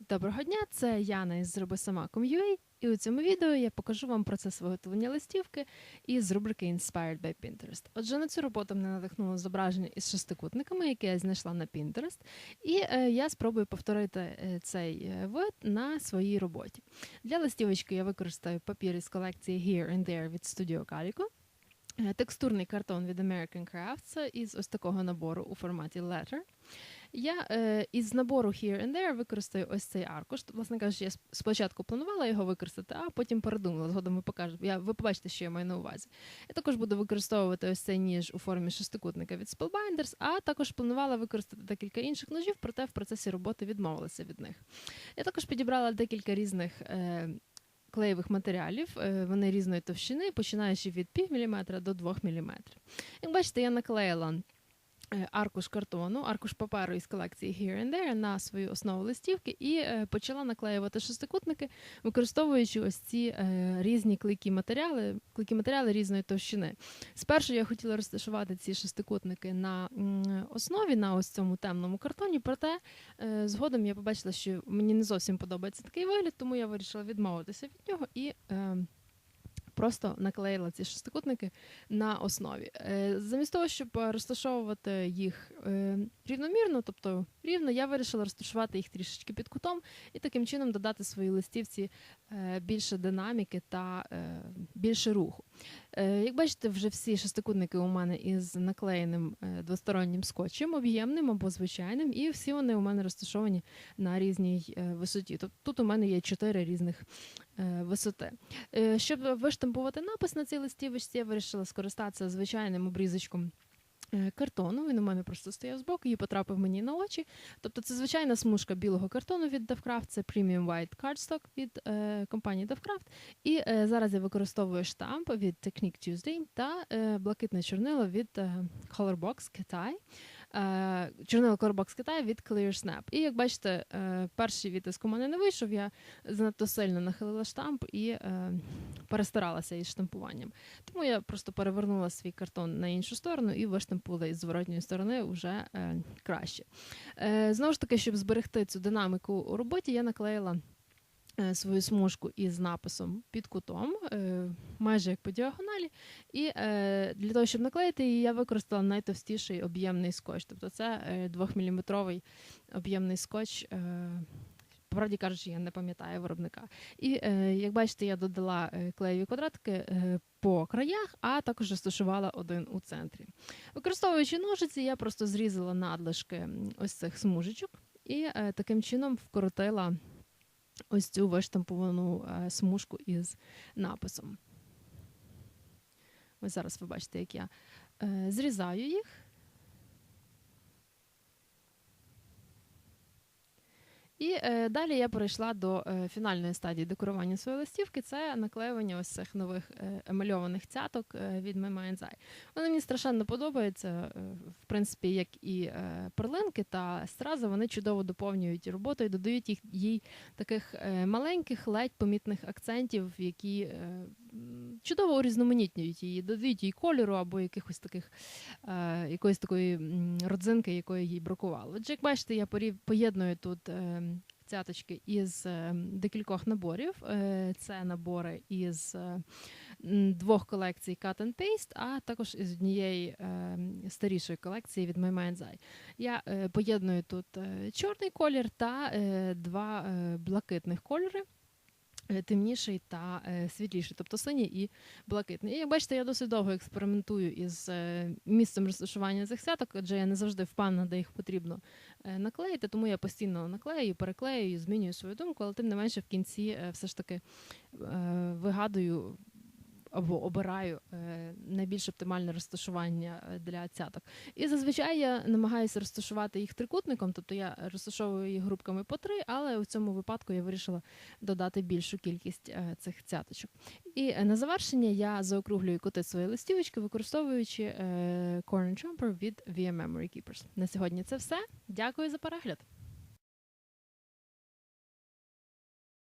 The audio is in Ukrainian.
Доброго дня, це Яна із Зроби сама.com.ua і у цьому відео я покажу вам процес виготовлення листівки із рубрики Inspired by Pinterest. Отже, на цю роботу мене надихнуло зображення із шестикутниками, яке я знайшла на Pinterest, і е, я спробую повторити е, цей е, вид на своїй роботі. Для листівочки я використаю папір із колекції Here and There від Studio Calico, е, текстурний картон від American Crafts із ось такого набору у форматі Letter. Я е, із набору Here and There використаю ось цей аркуш. Власне кажучи, я спочатку планувала його використати, а потім передумала. Згодом ви покажете. Я, ви побачите, що я маю на увазі. Я також буду використовувати ось цей ніж у формі шестикутника від Spellbinders, а також планувала використати декілька інших ножів, проте в процесі роботи відмовилася від них. Я також підібрала декілька різних. Е, Клеєвих матеріалів, Е, вони різної товщини, починаючи від пів міліметра до 2 міліметрів. Як бачите, я наклеїла аркуш картону, аркуш паперу із колекції Here and There на свою основу листівки і е, почала наклеювати шестикутники, використовуючи ось ці е, різні клейкі матеріали, клейкі матеріали різної товщини. Спершу я хотіла розташувати ці шестикутники на основі, на ось цьому темному картоні, проте е, згодом я побачила, що мені не зовсім подобається такий вигляд, тому я вирішила відмовитися від нього і. Просто наклеїла ці шестикутники на основі. Е, Замість того, щоб е, розташовувати їх е, рівномірно, тобто рівно, я вирішила розташувати їх трішечки під кутом і таким чином додати своїй листівці е, більше динаміки та е, більше руху. Е, Як бачите, вже всі шестикутники у мене із наклеєним двостороннім скотчем, об'ємним або звичайним, і всі вони у мене розташовані на різній висоті. Тобто тут у мене є чотири різних висоти. Щоб виштампувати напис на цій листівочці, я вирішила скористатися звичайним обрізочком. Е, Картону, він у мене просто стояв збоку і потрапив мені на очі. Тобто це звичайна смужка білого картону від DuffCraft, це Premium White Cardstock від е, компанії DuffCraft. І е, зараз я використовую штамп від Technique Tuesday та е, блакитне чорнило від е, Colorbox Китай. Е, чорнило Colorbox Китай від Clear Snap. І як бачите, е, перший відтиск у мене не вийшов. Я занадто сильно нахилила штамп і е, перестаралася із штампуванням. Тому я просто перевернула свій картон на іншу сторону і виштампувала із зворотньої сторони вже краще. Знову ж таки, щоб зберегти цю динаміку у роботі, я наклеїла. Е, Свою смужку із написом під кутом, е, майже як по діагоналі. І е, для того, щоб наклеїти її, я використала найтовстіший об'ємний скотч. Тобто це е, 2-мм об'ємний скотч. Правді кажучи, я не пам'ятаю виробника. І як бачите, я додала клеєві квадратики е, по краях, а також розташувала один у центрі. Використовуючи ножиці, я просто зрізала надлишки ось цих смужечок і таким чином вкоротила ось цю виштамповану е, смужку із написом. Ось зараз ви бачите, як я е, зрізаю їх. І е, далі я перейшла до е, фінальної стадії декорування своєї листівки. Це наклеювання ось цих нових е, емальованих цяток е, від Eye. Вони мені страшенно подобаються. е, в принципі, як і е, перлинки та стрази, вони чудово доповнюють роботу і додають їх їй таких маленьких, ледь помітних акцентів, які чудово урізноманітнюють її, додають їй кольору або якихось таких е, якоїсь такої родзинки, якої їй бракувало. Отже, як бачите, я поєдную тут. е, Цяточки із е, декількох наборів. Е, Це набори із е, двох колекцій Cut and Paste, а також із однієї е, старішої колекції від My Mind's Eye. Я е, поєдную тут е, чорний колір та е, два е, блакитних кольори. Е, Темніший та е, світліший, тобто синій і блакитний. І як бачите, я досить довго експериментую із е, місцем розташування цих сяток, адже я не завжди впевнена, де їх потрібно наклеїти, тому я постійно наклею, переклею, змінюю свою думку, але тим не менше в кінці все ж таки вигадую або обираю е, найбільш оптимальне розташування е, для цяток. І зазвичай я намагаюся розташувати їх трикутником, тобто я розташовую їх групками по три, але у цьому випадку я вирішила додати більшу кількість е, цих цяточок. І на завершення я заокруглюю кути своєї листівочки, використовуючи Corner Jumper від VM Memory Keepers. На сьогодні це все. Дякую за перегляд.